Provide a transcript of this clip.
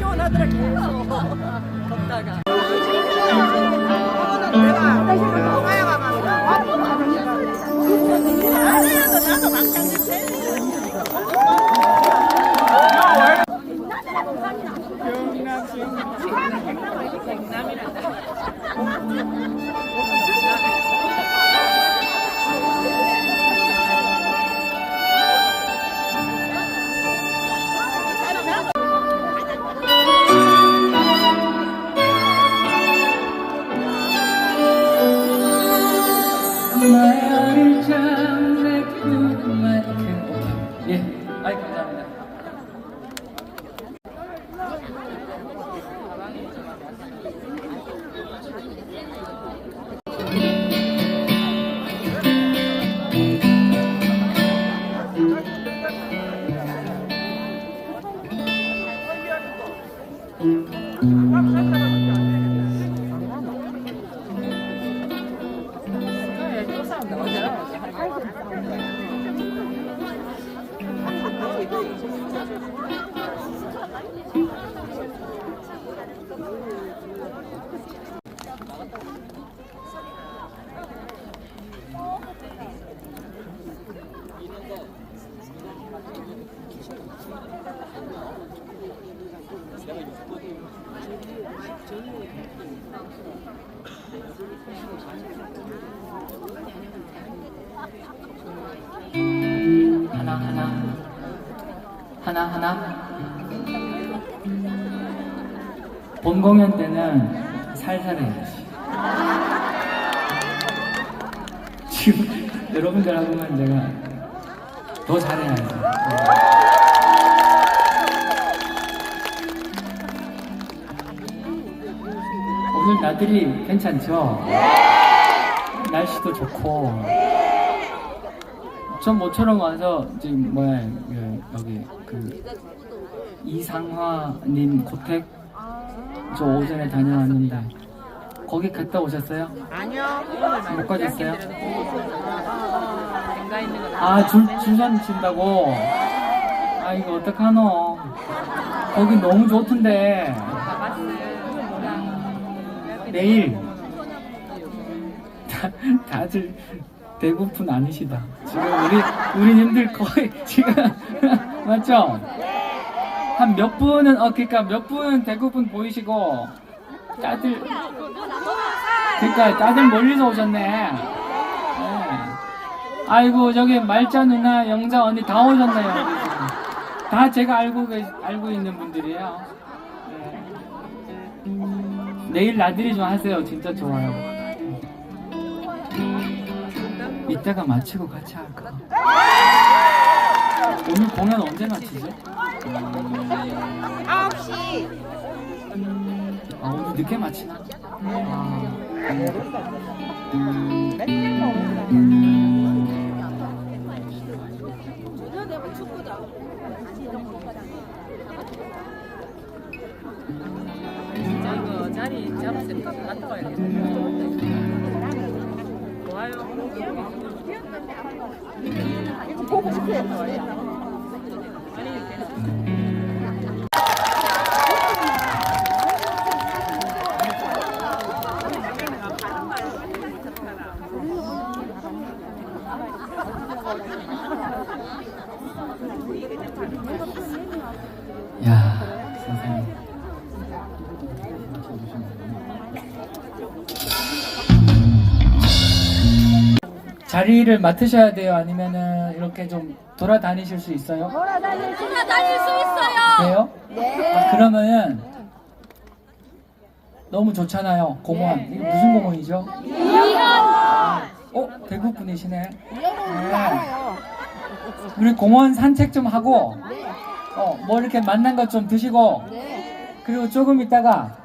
시원하더라 계속. 걷다가 예 아이 감사합니다 하나 하나. 하나 하나. 본 공연 때는 살살 해야지 지금 여러분들하고는 내가 더 잘해야지 나들이 괜찮죠? 날씨도 좋고 전 모처럼 와서 지금 뭐야 그, 여기 그 이상화님 고택 저 오전에 다녀왔는데 거기 갔다 오셨어요? 아니요 못 가셨어요? 아줄 줄선 친다고? 아 이거 어떡하노? 거기 너무 좋던데 내일 다, 다들 배고픈 아니시다. 지금 우리 우리 님들 거의 지금 맞죠? 한 몇 분은 어 그러니까 몇 분은 배고픈 보이시고 다들 그러니까 다들 멀리서 오셨네. 네. 아이고 저기 말자 누나 영자 언니 다 오셨네요. 우리. 다 제가 알고 계, 알고 있는 분들이에요. 네. 내일 나들이 좀 하세요. 진짜 좋아요. 이따가 마치고 같이 할까? 오늘 공연 언제 마치지? 9시 아 오늘 늦게 마치나? 아, 이거 자리 잡았을 것 갔다 와야겠다 좋아요 보고 싶어요. 야 선생님. 자리를 맡으셔야 돼요? 아니면은 이렇게 좀 돌아다니실 수 있어요? 돌아다닐 수 있어요. 돼요? 네. 아, 그러면은 너무 좋잖아요. 공원. 이거 무슨 공원이죠? 어? 대구 분이시네. 네. 우리 공원 산책 좀 하고, 어, 뭐 이렇게 만난 것 좀 드시고, 그리고 조금 있다가